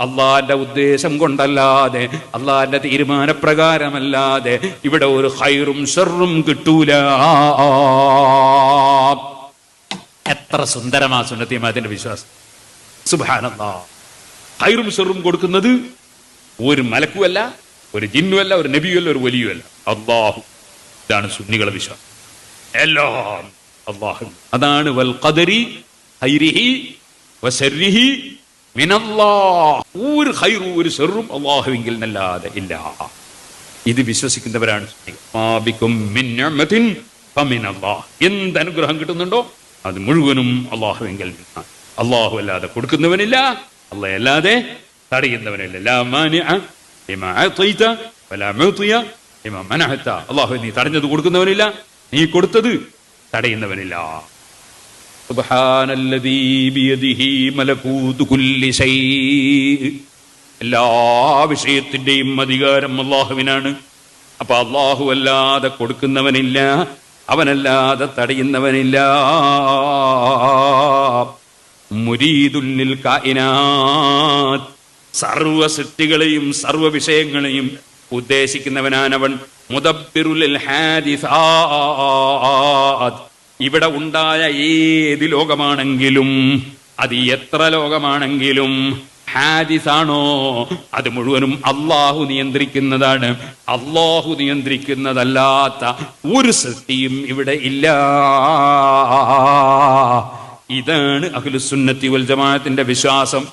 അള്ളാന്റെ ഉദ്ദേശം കൊണ്ടല്ലാതെ അള്ളാന്റെ തീരുമാനപ്രകാരമല്ലാതെ ഇവിടെ ഒരു ഹൈറും ഷെറും കിട്ടൂല. എത്ര സുന്ദരമാ സുന്നത്തിയമാത്തിന്റെ വിശ്വാസം. സുബാനന്ദ ഹൈറും ഷെറും കൊടുക്കുന്നത് ഒരു മലക്കുമല്ല ഒരു ജിന്നുമല്ല ഒരു നബിയുമല്ല ഒരു വലിയുമല്ല. അള്ളാഹു ഇതാണ് സുന്നികളെ വിശ്വാസം. എല്ലാം അള്ളാഹു. അതാണ് വൽ ഖദരി ഹൈരിഹി മിനല്ലാഹ്. ഒരു ഹൈറും ഒരു സെറും അള്ളാഹുവിങ്കിൽ നല്ലാതെ ഇല്ല. ഇത് വിശ്വസിക്കുന്നവരാണ്. എന്ത് അനുഗ്രഹം കിട്ടുന്നുണ്ടോ അത് മുഴുവനും അള്ളാഹുവിങ്കിൽ അള്ളാഹു അല്ലാതെ കൊടുക്കുന്നവനില്ല അല്ലാതെ തടയുന്നവനില്ല. അള്ളാഹു നീ തടഞ്ഞത് കൊടുക്കുന്നവനില്ല നീ കൊടുത്തത് തടയുന്നവനില്ല. എല്ലാ വിഷയത്തിന്റെയും അധികാരം അള്ളാഹുവിനാണ്. അപ്പൊ അള്ളാഹു അല്ലാതെ കൊടുക്കുന്നവനില്ല അവനല്ലാതെ തടയുന്നവനില്ല. കായിനാത്ത് സർവ സൃഷ്ടികളെയും സർവ വിഷയങ്ങളെയും ഉദ്ദേശിക്കുന്നവനാണ് അവൻ മുദബ്ബിറുലിൽ ഹാദിസാത്ത് ഇവിടെ ഉണ്ടായ ഏത് ലോകമാണെങ്കിലും അത് എത്ര ലോകമാണെങ്കിലും ഹാദിസാണോ അത് മുഴുവനും അള്ളാഹു നിയന്ത്രിക്കുന്നതാണ്. അള്ളാഹു നിയന്ത്രിക്കുന്നതല്ലാത്ത ഒരു സൃഷ്ടിയും ഇവിടെ ഇല്ല. ഇതാണ് അഖിലുസുന്നത്തി വൽ ജമാഅത്തിന്റെ വിശ്വാസം.